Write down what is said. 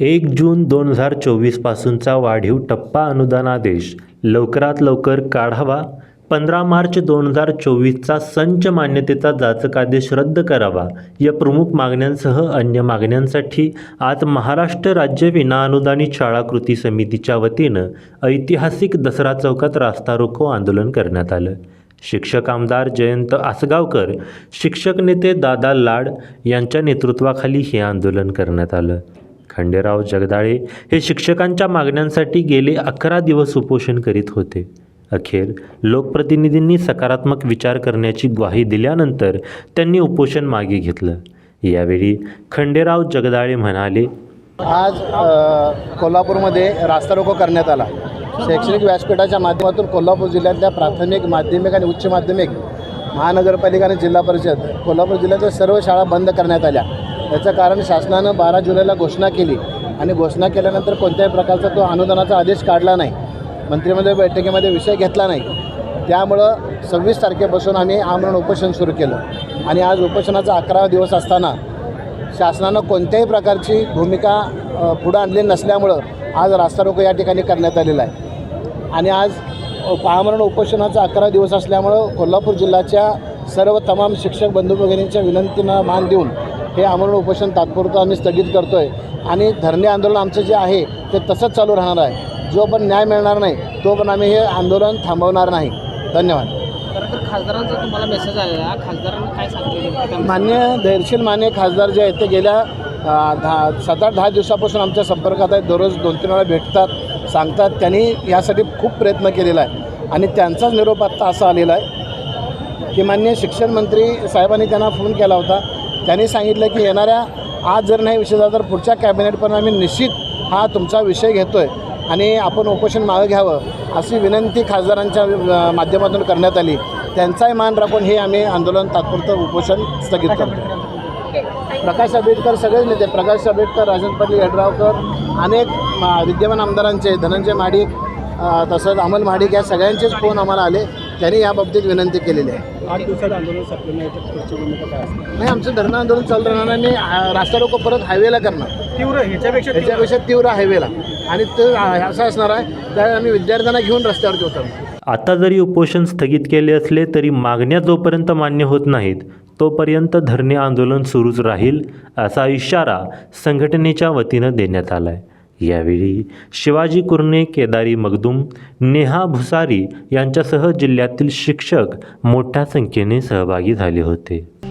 एक जून दोन हजार चोवीसपासूनचा वाढीव टप्पा अनुदान आदेश लवकरात लवकर काढावा. पंधरा मार्च दोन हजार चोवीसचा संच मान्यतेचा जाचक आदेश रद्द करावा या प्रमुख मागण्यांसह अन्य मागण्यांसाठी आज महाराष्ट्र राज्य विनाअनुदानित शाळा कृती समितीच्या वतीनं ऐतिहासिक दसरा चौकात रास्ता रोको आंदोलन करण्यात आलं. शिक्षक आमदार जयंत आसगावकर शिक्षक नेते दादा लाड यांच्या नेतृत्वाखाली हे आंदोलन करण्यात आलं. खंडेराव जगदाळे हे शिक्षकांच्या मागण्यांसाठी गेले अकरा दिवस उपोषण करीत होते. अखेर लोकप्रतिनिधींनी सकारात्मक विचार करण्याची ग्वाही दिल्यानंतर त्यांनी उपोषण मागे घेतलं. यावेळी खंडेराव जगदाळे म्हणाले आज कोल्हापूरमध्ये रास्ता रोको करण्यात आला. शैक्षणिक व्यासपीठाच्या माध्यमातून कोल्हापूर जिल्ह्यातल्या प्राथमिक माध्यमिक आणि उच्च माध्यमिक महानगरपालिका आणि जिल्हा परिषद कोल्हापूर जिल्ह्याच्या सर्व शाळा बंद करण्यात आल्या. याचं कारण शासनानं बारा जुलैला घोषणा केली आणि घोषणा केल्यानंतर कोणत्याही प्रकारचा तो अनुदानाचा आदेश काढला नाही. मंत्रिमंडळ बैठकीमध्ये विषय घेतला नाही. त्यामुळं सव्वीस तारखेपासून आम्ही आमरण उपोषण सुरू केलं. आणि आज उपोषणाचा अकरावा दिवस असताना शासनानं कोणत्याही प्रकारची भूमिका पुढं आणली नसल्यामुळं आज रास्ता रोको या ठिकाणी करण्यात आलेला आहे. आणि आज पामरण उपोषणाचा अकरा दिवस असल्यामुळं कोल्हापूर जिल्ह्याच्या सर्व तमाम शिक्षक बंधू भगिनींच्या विनंतींना मान देऊन हे आमरण उपोषण तात्पुरतं आम्ही स्थगित करतो आहे आणि धरणे आंदोलन आमचं जे आहे ते तसंच चालू राहणार आहे. जो पण न्याय मिळणार नाही तो पण आम्ही हे आंदोलन थांबवणार नाही. धन्यवाद. खासदारांचा तुम्हाला मेसेज आलेला खासदारांना काय सांगितलं? मान्य धैर्यशील मान्य खासदार जे आहेत ते गेल्या दहा सात आठ दहा दिवसापासून आमच्या संपर्कात आहेत. दररोज दोन तीन वेळा भेटतात सांगतात. त्यांनी यासाठी खूप प्रयत्न केलेला आहे. आणि त्यांचाच निरोप आत्ता असा आलेला आहे की मान्य शिक्षण मंत्री साहेबांनी त्यांना फोन केला होता. त्यांनी सांगितलं की येणाऱ्या आज जर नाही विषय झाला तर पुढच्या कॅबिनेट पण आम्ही निश्चित हा तुमचा विषय घेतो आहे आणि आपण उपोषण मागं घ्यावं अशी विनंती खासदारांच्या माध्यमातून करण्यात आली. त्यांचाही मान राखून हे आम्ही आंदोलन तात्पुरतं उपोषण स्थगित करतो प्रकाश आंबेडकर सगळेच नेते प्रकाश आंबेडकर राजन पाटील यड्रावकर अनेक विद्यमान आमदारांचे धनंजय महाडिक तसंच अमल महाडिक या सगळ्यांचेच फोन आम्हाला आले. त्यांनी याबाबतीत विनंती केलेली आहे. आठ दिवसात आंदोलन संपलं नाही तर पुढची भूमिका काय असणार? नाही आमचं धरणं आंदोलन चालू राहणार आणि रास्ता रोको परत हायवेला करणार. तीव्र ह्याच्यापेक्षा तीव्र- त्याच्यापेक्षा तीव्र हायवेला आणि ते असं असणार आहे त्यावेळी आम्ही विद्यार्थ्यांना घेऊन रस्त्यावरती उतरणार. आता जरी उपोषण स्थगित केले असले तरी मागण्या जोपर्यंत मान्य होत नाहीत तोपर्यंत धरणे आंदोलन सुरूच राहील असा इशारा संघटनेच्या वतीनं देण्यात आला आहे यावेळी शिवाजी कुर्णे केदारी मगदुम नेहा भुसारी यांच्यासह जिल्ह्यातील शिक्षक मोठ्या संख्येने सहभागी झाले होते.